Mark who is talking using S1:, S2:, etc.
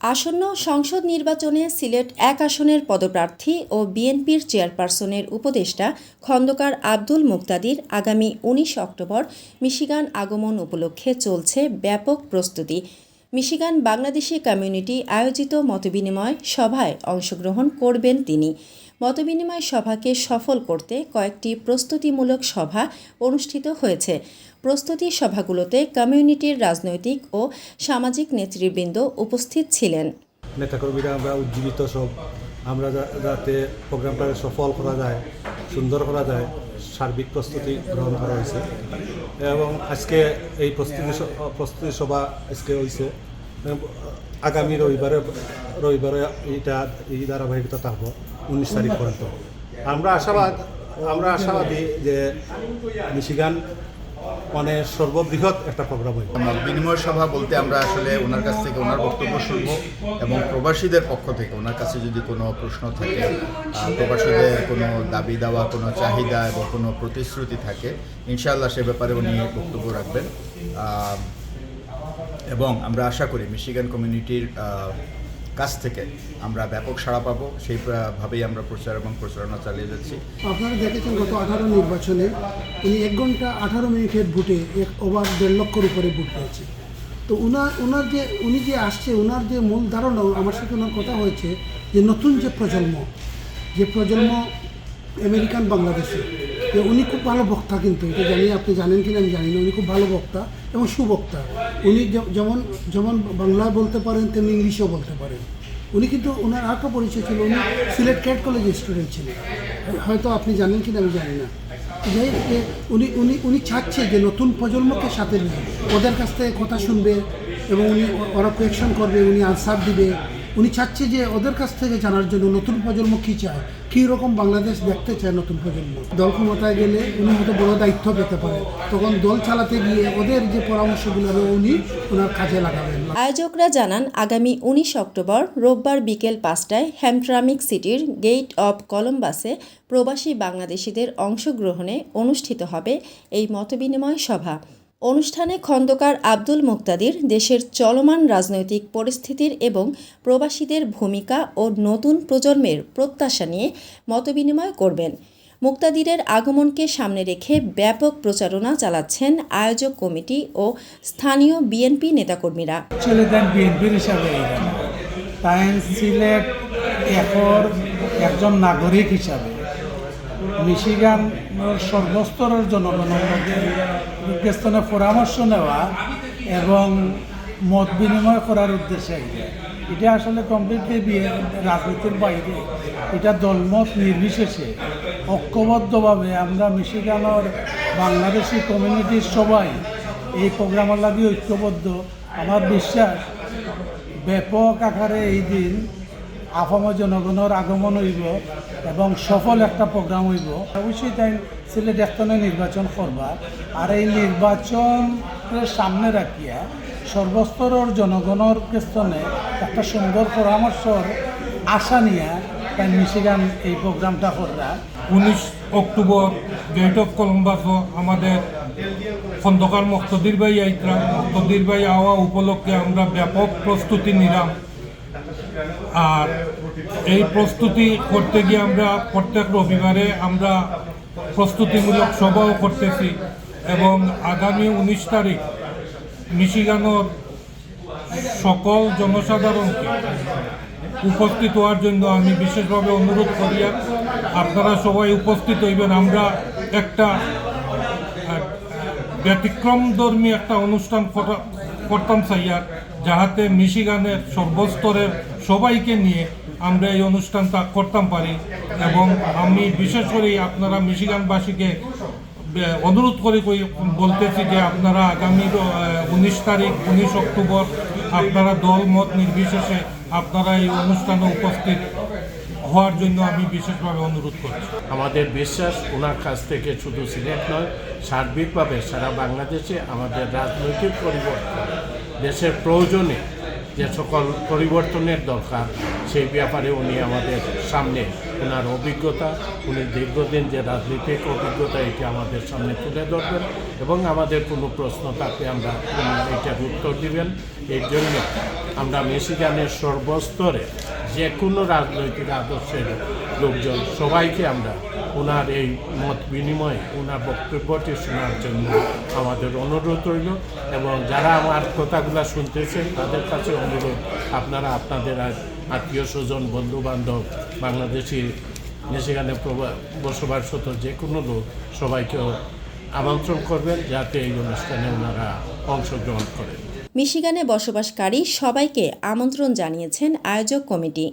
S1: আসন্ন সংসদ নির্বাচনে সিলেট এক আসনের পদপ্রার্থী ও বিএনপির চেয়ারপারসনের উপদেষ্টা খন্দকার আব্দুল মুক্তাদির আগামী উনিশ অক্টোবর মিশিগান আগমন উপলক্ষে চলছে ব্যাপক প্রস্তুতি। মিশিগান বাংলাদেশি কমিউনিটি আয়োজিত মতবিনিময় সভায় অংশগ্রহণ করবেন তিনি। মতবিনিময় সভাকে সফল করতে কয়েকটি প্রস্তুতিমূলক সভা অনুষ্ঠিত হয়েছে। প্রস্তুতি সভাগুলোতে কমিউনিটির রাজনৈতিক ও সামাজিক নেতৃবৃন্দ উপস্থিত ছিলেন।
S2: নেতাকর্মীরা আমরা উজ্জীবিত সব। আমরা যাতে প্রোগ্রামটা সফল করা যায়, সুন্দর করা যায়, সার্বিক প্রস্তুতি গ্রহণ করা হয়েছে। এবং আজকে এই প্রস্তুতি প্রস্তুতি সভা আজকে হয়েছে আগামী রবিবারে রবিবারে এইটা এই ধারাবাহিকতা থাকব। উনিশ তারিখ পর্যন্ত। আমরা আশাবাদ, আমরা আশাবাদী যে মিশিগান মানে সর্ববৃহৎ একটা প্রোগ্রাম হইব।
S3: বিনিময় সভা বলতে আমরা আসলে ওনার কাছ থেকে ওনার বক্তব্য শুনব এবং প্রবাসীদের পক্ষ থেকে ওনার কাছে যদি কোনো প্রশ্ন থাকে প্রবাসীদের কোনো দাবি দেওয়া, কোনো চাহিদা এবং কোনো প্রতিশ্রুতি থাকে, ইনশাআল্লাহ সে ব্যাপারে উনি বক্তব্য রাখবেন। এবং আমরা আশা করি মিশিগান কমিউনিটির কাছ থেকে আমরা ব্যাপক সাড়া পাবো। সেই আহ, ভাবেই আমরা প্রচার এবং প্রচারণা চালিয়ে যাচ্ছি।
S4: আপনারা দেখেছেন গত আঠারো নির্বাচনে উনি এক ঘণ্টা আঠারো মিনিটের ভোটে এক ওভার দেড় লক্ষর উপরে ভোট পেয়েছে। তো উনার ওনার যে উনি যে আসছে ওনার যে মূল ধারণা আমার সাথে ওনার কথা হয়েছে যে নতুন যে প্রজন্ম যে প্রজন্ম আমেরিকান বাংলাদেশে উনি খুব ভালো বক্তা কিন্তু এটা জানি আপনি জানেন কিনা আমি জানি না উনি খুব ভালো বক্তা। এবং সুবক্তা। উনি যেমন যেমন বাংলা বলতে পারেন, তেমনি ইংলিশও বলতে পারেন। উনি কিন্তু ওনার আঁকা পরিচয় ছিল, উনি সিলেট ক্যাট কলেজের স্টুডেন্ট ছিলেন। হয়তো আপনি জানেন কিনা আমি জানি না। যাই উনি উনি উনি চাচ্ছে যে নতুন প্রজন্মকে সাথে নিয়ে। ওদের কাছ থেকে কথা শুনবে এবং উনি ওরা কোয়েকশন করবে, উনি আনসার দিবে। উনি চাচ্ছে যে ওদের কাছ থেকে জানার জন্য নতুন প্রজন্ম কী চায়, কী রকম বাংলাদেশ দেখতে চায় নতুন প্রজন্ম। দল ক্ষমতায় গেলে উনি হয়তো বড় দায়িত্ব পেতে পারে তখন দল চালাতে গিয়ে ওদের যে পরামর্শগুলো উনি ওনার কাজে লাগাবেন।
S1: আয়োজকরা জানান, আগামী উনিশ অক্টোবর রোববার বিকেল পাঁচটায় হ্যামট্রামিক সিটির গেট অব কলম্বাসে প্রবাসী বাংলাদেশিদের অংশগ্রহণে অনুষ্ঠিত হবে এই মতবিনিময় সভা। অনুষ্ঠানে খন্দকার আব্দুল মুক্তাদির দেশের চলমান রাজনৈতিক পরিস্থিতির এবং প্রবাসীদের ভূমিকা ও নতুন প্রজন্মের প্রত্যাশা নিয়ে মতবিনিময় করবেন। মুক্তাদিরের আগমনকে সামনে রেখে ব্যাপক প্রচারণা চালাচ্ছেন আয়োজক কমিটি ও স্থানীয় বিএনপি নেতাকর্মীরা।
S5: একজন নাগরিক হিসাবে। মিশিগান সর্বস্তরের জনগণের স্থানে পরামর্শ নেওয়া এবং মত বিনিময় করার উদ্দেশ্যে। এটা আসলে কমপ্লিটলি বিয়ে রাজনীতির বাইরে, এটা দলমত নির্বিশেষে ঐক্যবদ্ধভাবে আমরা মিশিগানের বাংলাদেশি কমিউনিটির সবাই এই প্রোগ্রামের লাগে ঐক্যবদ্ধ আমার বিশ্বাস ব্যাপক আকারে এই দিন আফাম জনগণের আগমন হইব এবং সফল একটা প্রোগ্রাম হইব। অবশ্যই তাই সিলেট এখনে নির্বাচন করবা আর এই নির্বাচনের সামনে রাখিয়া সর্বস্তরের জনগণের পেছনে একটা সুন্দর পরামর্শর আশা নিয়ে তাই মিশিগান এই প্রোগ্রামটা কররা
S6: উনিশ অক্টোবর গেট অফ কলম্বাসও আমাদের খন্দকার মক্তদির ভাই, আইতরা। মক্তদির ভাই আওয়া উপলক্ষে আমরা ব্যাপক প্রস্তুতি নিলাম। আর এই প্রস্তুতি করতে গিয়ে আমরা প্রত্যেক রবিবারে আমরা প্রস্তুতিমূলক সভাও করতেছি এবং আগামী উনিশ তারিখ মিশিগানোর সকল জনসাধারণকে উপস্থিত হওয়ার জন্য আমি বিশেষভাবে অনুরোধ করি আপনারা সবাই উপস্থিত হইবেন। আমরা একটা ব্যতিক্রমধর্মী একটা অনুষ্ঠান করতাম চাইয়ার যাহাতে মিশিগানের সর্বস্তরের সবাইকে নিয়ে আমরা এই অনুষ্ঠানটা করতাম পারি এবং আমি বিশেষ করে আপনারা মিশিগানবাসীকে অনুরোধ করে বলতেছি যে আপনারা আগামী উনিশ তারিখ, উনিশ অক্টোবর আপনারা দল মত নির্বিশেষে আপনারা এই অনুষ্ঠানে উপস্থিত হওয়ার জন্য আমি বিশেষভাবে অনুরোধ করছি।
S7: আমাদের বিশ্বাস, ওনার কাছ থেকে শুধু সিলেট নয়, সার্বিকভাবে সারা বাংলাদেশে আমাদের রাজনৈতিক পরিবর্তন, দেশের প্রয়োজনে যে সকল পরিবর্তনের দরকার, সেই ব্যাপারে উনি আমাদের সামনে, ওনার অভিজ্ঞতা, উনি দীর্ঘদিন যে রাজনৈতিক অভিজ্ঞতা, এটি আমাদের সামনে তুলে ধরবেন। এবং আমাদের কোনো প্রশ্ন থাকলে আমরা এটার উত্তর দিবেন। এর জন্য আমরা মিশিগানের সর্বস্তরে যে কোনো রাজনৈতিক আদর্শের লোকজন, সবাইকে আমরা ওনার এই মত বিনিময়ে ওনার বক্তব্যটি শোনার জন্য আমাদের অনুরোধ রইল এবং যারা আমার কথাগুলো শুনতেছেন, তাদের কাছে অনুরোধ, আপনারা আপনাদের আত্মীয় স্বজন বন্ধু বান্ধব বাংলাদেশি সেখানে বসবাসরত যে কোনো লোক সবাইকে আমন্ত্রণ করবেন যাতে এই অনুষ্ঠানে ওনারা অংশগ্রহণ করেন।
S1: মিশিগানে বসবাসকারী সবাইকে আমন্ত্রণ জানিয়েছেন আয়োজক কমিটি।